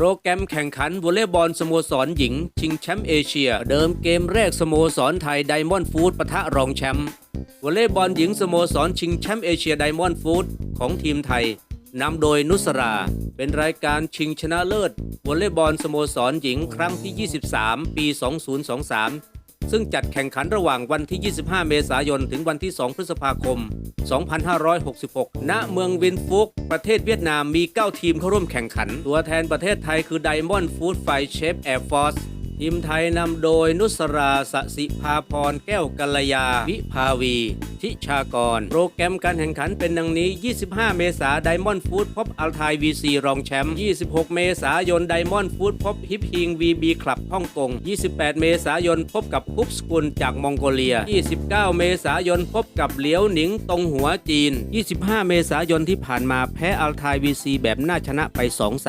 โปรแกรมแข่งขันวอลเลย์บอลสโมสรหญิง ชิงแชมป์เอเชีย เดิมเกมแรกสโมสรไทยไดมอนด์ฟู้ดปะทะรองแชมป์วอลเลย์บอลหญิงสโมสรชิงแชมป์เอเชียไดมอนด์ฟู้ดของทีมไทยนำโดยนุสรา เป็นรายการชิงชนะเลิศวอลเลย์บอลสโมสรหญิงครั้งที่ 23 ปี 2023 ซึ่งจัดแข่งขันระหว่างวันที่ 25 เมษายน ถึงวันที่ 2 พฤษภาคม 2566 ณ เมืองวินฟุก ประเทศเวียดนามมี 9 ทีมเข้าร่วมแข่งขัน ตัวแทนประเทศไทยคือ Diamond Food f i Chef Air Force ทีมไทยนำโดยนุสราสสิภาพรแก้วกัลยา วิภาวี ทิชากร โปรแกรมการแข่งขันเป็นดังนี้ 25 เมษาไดมอนด์ฟู้ดพบอัลไทย VC รองแชมป์ 26 เมษายนไดมอนด์ฟู้ดพบฮิปฮิง VB คลับฮ่องกง 28 เมษายนพบกับฮุบสกุลจากมองโกเลีย 29 เมษายนพบกับเหลียวหนิงตรงหัวจีน 25 เมษายนที่ผ่านมาแพ้อัลไทย VC แบบน่าชนะไป 2-3